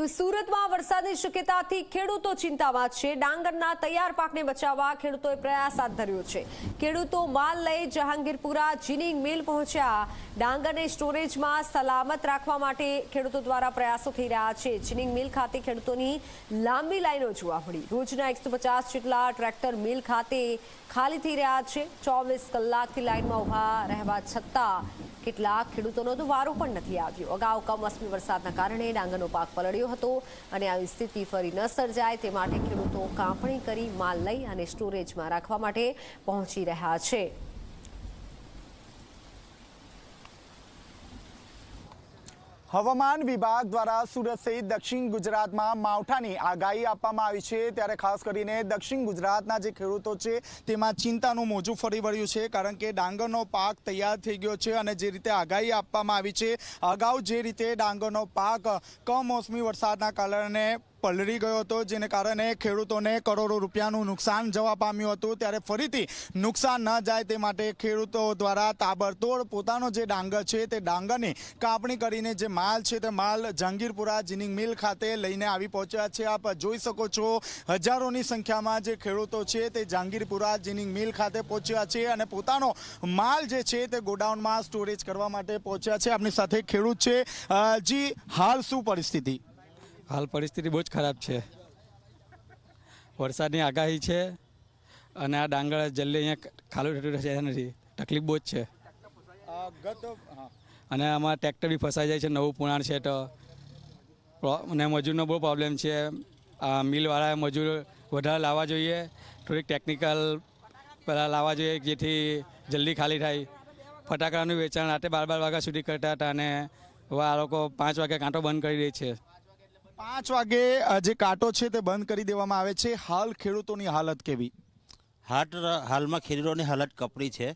તો સુરતમાં વરસાદની શક્યતાથી ખેડૂતો ચિંતામાં છે. ડાંગરના તૈયાર પાકને બચાવવા ખેડૂતોએ પ્રયાસ હાથ ધર્યો છે. ખેડૂતો માલ લઈ જહાંગીરપુરા જીનિંગ મિલ પહોંચ્યા. ડાંગરને સ્ટોરેજમાં સલામત રાખવા માટે ખેડૂતો દ્વારા પ્રયાસો થઈ રહ્યા છે. જીનિંગ મિલ ખાતે ખેડૂતોની લાંબી લાઈનો જોવા મળી. રોજના એકસો જેટલા ટ્રેક્ટર મિલ ખાતે ખાલી થઈ રહ્યા છે. ચોવીસ કલાકથી લાઈનમાં ઊભા રહેવા છતાં કેટલાક ખેડૂતોનો તો વારો પણ નથી આવ્યો. અગાઉ કમોસમી વરસાદના કારણે ડાંગરનો પાક પલળ્યો હતો અને આવી સ્થિતિ ફરી ન સર્જાય, તે માટે ખેડૂતો કાપણી કરી માલ લઈ અને સ્ટોરેજમાં રાખવા માટે પહોંચી રહ્યા છે. હવામાન વિભાગ દ્વારા સુરત સહિત દક્ષિણ ગુજરાતમાં માવઠાની આગાહી આપવામાં આવી છે. ત્યારે ખાસ કરીને દક્ષિણ ગુજરાતના જે ખેડૂતો છે, તેમાં ચિંતાનું મોજું ફરી વળ્યું છે, કારણ કે ડાંગરનો પાક તૈયાર થઈ ગયો છે અને જે રીતે આગાહી આપવામાં આવી છે, અગાઉ જે રીતે ડાંગરનો પાક કમોસમી વરસાદના કારણે પલળી ગયો હતો, જેને કારણે ખેડૂતોને કરોડો રૂપિયાનું નુકસાન જવા પામ્યું હતું. ત્યારે ફરીથી નુકસાન ન જાય તે માટે ખેડૂતો દ્વારા તાબડતોડ પોતાનો જે ડાંગર છે, તે ડાંગરની કાપણી કરીને જે માલ છે, તે માલ જહાંગીરપુરા જીનિંગ મિલ ખાતે લઈને આવી પહોંચ્યા છે. આપ જોઈ શકો છો, હજારોની સંખ્યામાં જે ખેડૂતો છે, તે જહાંગીરપુરા જીનિંગ મિલ ખાતે પહોંચ્યા છે અને પોતાનો માલ જે છે, તે ગોડાઉનમાં સ્ટોરેજ કરવા માટે પહોંચ્યા છે. આપની સાથે ખેડૂત છે જી, હાલ શું પરિસ્થિતિ? હાલ પરિસ્થિતિ બહુ જ ખરાબ છે. વરસાદની આગાહી છે અને આ ડાંગર જલ્દી અહીંયા ખાલું થતું રહેશે નથી તકલીફ બહુ જ છે. અને આમાં ટ્રેક્ટર બી ફસાઈ જાય છે નવું પુરાણ છે તો. અને મજૂરનો બહુ પ્રોબ્લેમ છે. આ મિલવાળા મજૂર વધારે લાવવા જોઈએ. થોડીક ટેકનિકલ પહેલાં લાવવા જોઈએ જેથી જલ્દી ખાલી થાય. ફટાકડાનું વેચાણ રાતે બાર બાર વાગ્યા સુધી કરતા હતા અને હવે આ લોકો પાંચ વાગ્યા કાંટો બંધ કરી દે છે. પાંચ વાગે જે કાંટો છે તે બંધ કરી દેવામાં આવે છે. હાલ ખેડૂતોની હાલત કેવી? હાટ હાલમાં ખેડૂતોની હાલત કપરી છે.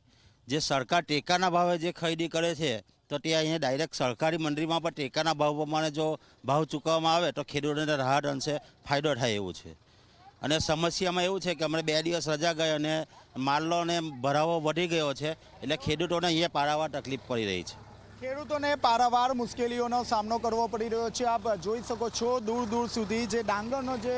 જે સરકાર ટેકાના ભાવે જે ખરીદી કરે છે, તો ત્યાં અહીંયા ડાયરેક્ટ સરકારી મંડળીમાં પણ ટેકાના ભાવ પ્રમાણે જો ભાવ ચૂકવવામાં આવે, તો ખેડૂતોને રાહત અંશે ફાયદો થાય એવું છે. અને સમસ્યામાં એવું છે કે અમને બે દિવસ રજા ગઈ અને માલનો ને ભરાવો વધી ગયો છે, એટલે ખેડૂતોને અહીંયા પારાવાર તકલીફ પડી રહી છે. ખેડૂતોને પારાવાર મુશ્કેલીઓનો સામનો કરવો પડી રહ્યો છે. આપ જોઈ શકો છો દૂર દૂર સુધી જે ડાંગરનો જે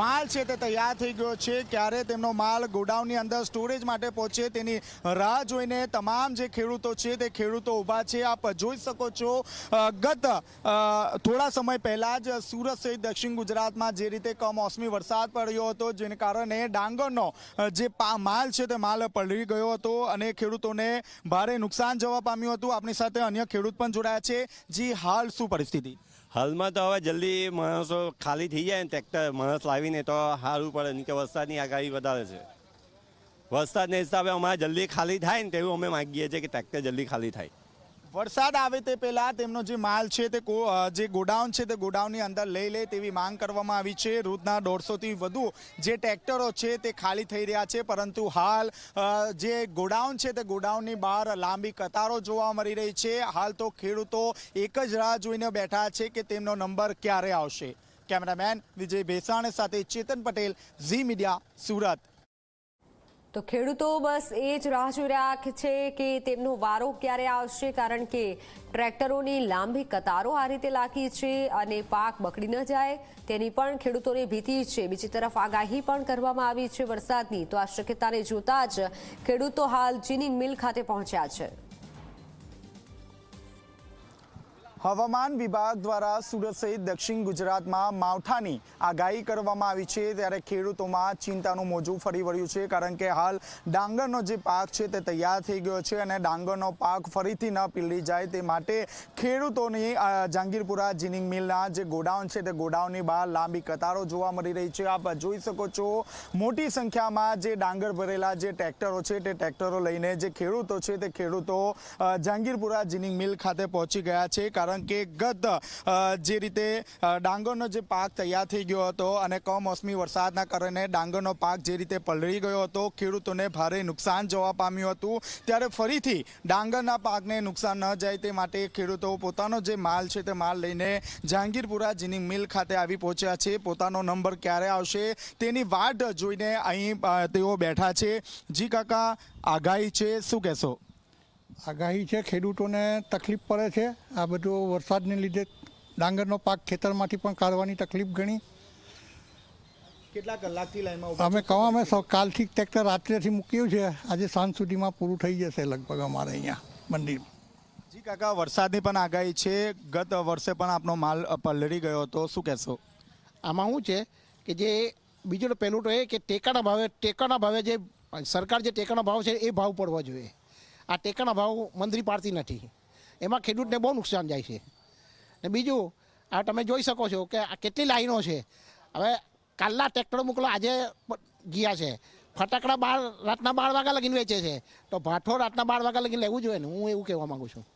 માલ છે તે તૈયાર થઈ ગયો છે. ક્યારે તેમનો માલ ગોડાઉનની અંદર સ્ટોરેજ માટે પહોંચે તેની રાહ જોઈને તમામ જે ખેડૂતો છે તે ખેડૂતો ઊભા છે. આપ જોઈ શકો છો ગત થોડા સમય પહેલાં જ સુરત સહિત દક્ષિણ ગુજરાતમાં જે રીતે કમોસમી વરસાદ પડ્યો હતો, જેને કારણે ડાંગરનો જે માલ છે તે માલ પલળી ગયો હતો અને ખેડૂતોને ભારે નુકસાન જવા પામ્યું હતું. આપણી સાથે અન્ય ખેડૂત પણ જોડાયા છે. જી, હાલ શું પરિસ્થિતિ? હાલમાં તો હવે જલ્દી માણસો ખાલી થઈ જાય ને ટ્રેક્ટર, માણસ લાવીને તો સારું પડે નહીં કે વરસાદની આગાહી વધારે છે. વરસાદના હિસાબે અમારે જલ્દી ખાલી થાય ને તેવું અમે માગીએ છીએ કે ટ્રેક્ટર જલ્દી ખાલી થાય. વરસાદ આવે તે પહેલાં તેમનો જે માલ છે તે જે ગોડાઉન છે તે ગોડાઉનની અંદર લઈ લે તેવી માંગ કરવામાં આવી છે. રોજના દોઢસોથી વધુ જે ટ્રેક્ટરો છે તે ખાલી થઈ રહ્યા છે. પરંતુ હાલ જે ગોડાઉન છે તે ગોડાઉનની બહાર લાંબી કતારો જોવા મળી રહી છે. હાલ તો ખેડૂતો એક જ રાહ જોઈને બેઠા છે કે તેમનો નંબર ક્યારે આવશે. કેમેરામેન વિજય ભેસાણ સાથે ચેતન પટેલ, ઝી મીડિયા, સુરત. તો ખેડૂતો બસ એ જ રાહ જોઈ રહ્યા છે કે તેમનો વારો ક્યારે આવશે, કારણ કે ટ્રેક્ટરોની લાંબી કતારો આ રીતે લાગી છે અને પાક બગડી ન જાય. તેની પણ ખેડૂતોને ભીતિ છે. બીજી તરફ આગાહી પણ કરવામાં આવી છે વરસાદની. તો આ શક્યતાને જોતા જ ખેડૂતો હાલ જીનિંગ મિલ ખાતે પહોંચ્યા છે. હવામાન વિભાગ દ્વારા સુરત સહિત દક્ષિણ ગુજરાતમાં માવઠાની આગાહી કરવામાં આવી છે. ત્યારે ખેડૂતોમાં ચિંતાનું મોજું ફરી વળ્યું છે, કારણ કે હાલ ડાંગરનો જે પાક છે તે તૈયાર થઈ ગયો છે અને ડાંગરનો પાક ફરીથી ન પીળી જાય તે માટે ખેડૂતોની જહાંગીરપુરા જીનિંગ મિલના જે ગોડાઉન છે તે ગોડાઉનની બહાર લાંબી કતારો જોવા મળી રહી છે. આપ જોઈ શકો છો, મોટી સંખ્યામાં જે ડાંગર ભરેલા જે ટ્રેક્ટરો છે તે ટ્રેક્ટરો લઈને જે ખેડૂતો છે તે ખેડૂતો જહાંગીરપુરા જીનિંગ મિલ ખાતે પહોંચી ગયા છે. કારણ કે ગત જે રીતે ડાંગરનો જે પાક તૈયાર થઈ ગયો હતો અને કમોસમી વરસાદના કારણે ડાંગરનો પાક જે રીતે પલળી ગયો હતો, ખેડૂતોને ભારે નુકસાન જોવા પામ્યું હતું. ત્યારે ફરીથી ડાંગરના પાકને નુકસાન ન જાય તે માટે ખેડૂતો પોતાનો જે માલ છે તે માલ લઈને જહાંગીરપુરા જીની મિલ ખાતે આવી પહોંચ્યા છે. પોતાનો નંબર ક્યારે આવશે તેની વાટ જોઈને અહીં તેઓ બેઠા છે. જી કાકા, આગાહી છે, શું કહેશો? આગાહી છે ખેડૂતોને તકલીફ પડે છે. આ બધું વરસાદને લીધે ડાંગરનો પાક ખેતરમાંથી પણ કાઢવાની તકલીફ ગણી કેટલા કલાકથી લાઈનમાં અમે કહો અમે સૌ- કાલથી ટ્રેક્ટર રાત્રેથી મૂક્યું છે. આજે સાંજ સુધીમાં પૂરું થઈ જશે લગભગ અમારે અહીંયા મંદિર. જી કાકા વરસાદની પણ આગાહી છે. ગત વર્ષે પણ આપનો માલ પલળી ગયો હતો. શું કહેશો? આમાં શું છે કે જે બીજું પહેલું તો એ કે ટેકાના ભાવે ટેકાના ભાવે જે સરકાર જે ટેકાના ભાવ છે એ ભાવ પડવા જોઈએ. આ ટેકાના ભાવ મંત્રી પાડતી નથી. એમાં ખેડૂતને બહુ નુકસાન જાય છે. ને બીજું આ તમે જોઈ શકો છો કે આ કેટલી લાઈનો છે. હવે કાલના ટ્રેક્ટરો મોકલો આજે ગયા છે. ફટાકડા બાર રાતના બાર વાગ્યા લગીને વેચે છે. તો ભાઠો રાતના બાર વાગ્યા લગીને લેવું જોઈએ ને? હું એવું કહેવા માંગુ છું.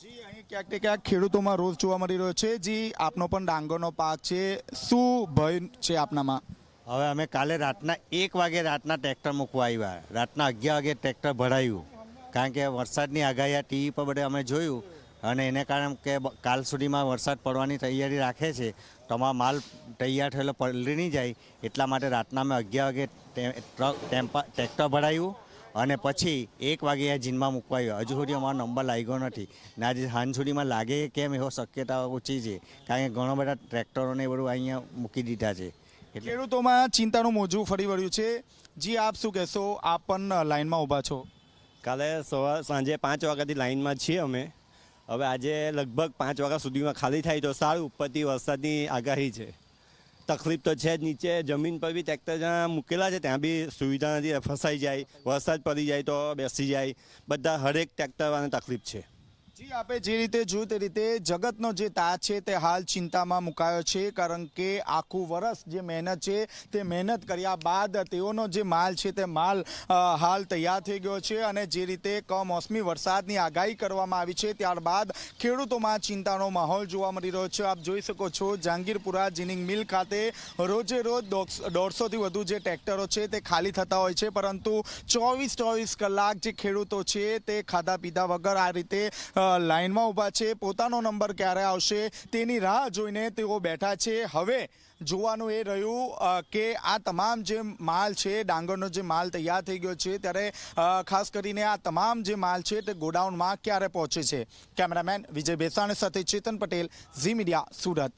જી અહીં ક્યાંક ને ક્યાંક ખેડૂતોમાં રોજ જોવા મળી રહ્યો છે. જી આપનો પણ ડાંગરનો પાક છે. શું ભય છે આપનામાં? હવે અમે કાલે રાતના એક વાગે રાતના ટ્રેક્ટર મૂકવા આવ્યા. રાતના અગિયાર વાગે ટ્રેક્ટર ભરાયું. કારણ કે વરસાદની આગાહી આ ટીવી પર બધે અમે જોયું અને એને કારણે કે કાલ સુધીમાં વરસાદ પડવાની તૈયારી રાખે છે. તો અમારો માલ તૈયાર થયેલો પલળી નહીં જાય એટલા માટે રાતના અમે અગિયાર વાગે ટ્રક, ટેમ્પા, ટ્રેક્ટર ભરાયું અને પછી એક વાગે આ જીનમાં મૂકવા આવ્યો. હજુ સુધી અમારો નંબર લાગ્યો નથી. ને આજે સાંજ સુધીમાં લાગે કેમ એવો શક્યતા ઓછી છે. કારણ કે ઘણા બધા ટ્રેક્ટરોને એ બધું અહીંયા મૂકી દીધા છે. ખેડૂતોમાં ચિંતાનું મોજું ફરી વળ્યું છે. જી, આપ શું કહેશો? આપ પણ લાઇનમાં ઊભા છો? કાલે સવાર સાંજે પાંચ વાગ્યાથી લાઇનમાં છીએ અમે. હવે આજે લગભગ પાંચ વાગ્યા સુધીમાં ખાલી થાય તો સારું, ઉપરથી વરસાદની આગાહી છે. તકલીફ તો છે જ નીચે, જમીન પર બી ટ્રેક્ટર જ્યાં મૂકેલા છે ત્યાં બી સુવિધા નથી, ફસાઈ જાય, વરસાદ પડી જાય તો બેસી જાય. બધા હરેક ટ્રેક્ટરવાળાને તકલીફ છે. જી આપે જે રીતે જોયું તે રીતે જગતનો જે તાજ છે તે હાલ ચિંતામાં મુકાયો છે, કારણ કે આખું વરસ જે મહેનત છે તે મહેનત કર્યા બાદ તેઓનો જે માલ છે તે માલ હાલ તૈયાર થઈ ગયો છે અને જે રીતે કમોસમી વરસાદની આગાહી કરવામાં આવી છે, ત્યારબાદ ખેડૂતોમાં ચિંતાનો માહોલ જોવા મળી રહ્યો છે. આપ જોઈ શકો છો, જહાંગીરપુરા જીનિંગ મિલ ખાતે રોજે રોજ દોઢસોથી વધુ જે ટ્રેક્ટરો છે તે ખાલી થતા હોય છે, પરંતુ ચોવીસ ચોવીસ કલાક જે ખેડૂતો છે તે ખાધા પીધા વગર આ રીતે અ, લાઈનમાં ઊભા છે. પોતાનો નંબર ક્યારે આવશે તેની રાહ જોઈને તેઓ બેઠા છે. હવે જોવાનું એ રહ્યું કે આ તમામ જે માલ છે ડાંગરનો જે માલ તૈયાર થઈ ગયો છે ત્યારે ખાસ કરીને આ તમામ જે માલ છે તે ગોડાઉનમાં ક્યારે પહોંચે છે? કેમેરામેન વિજય બેસાણી સાથે ચેતન પટેલ ઝી મીડિયા સુરત.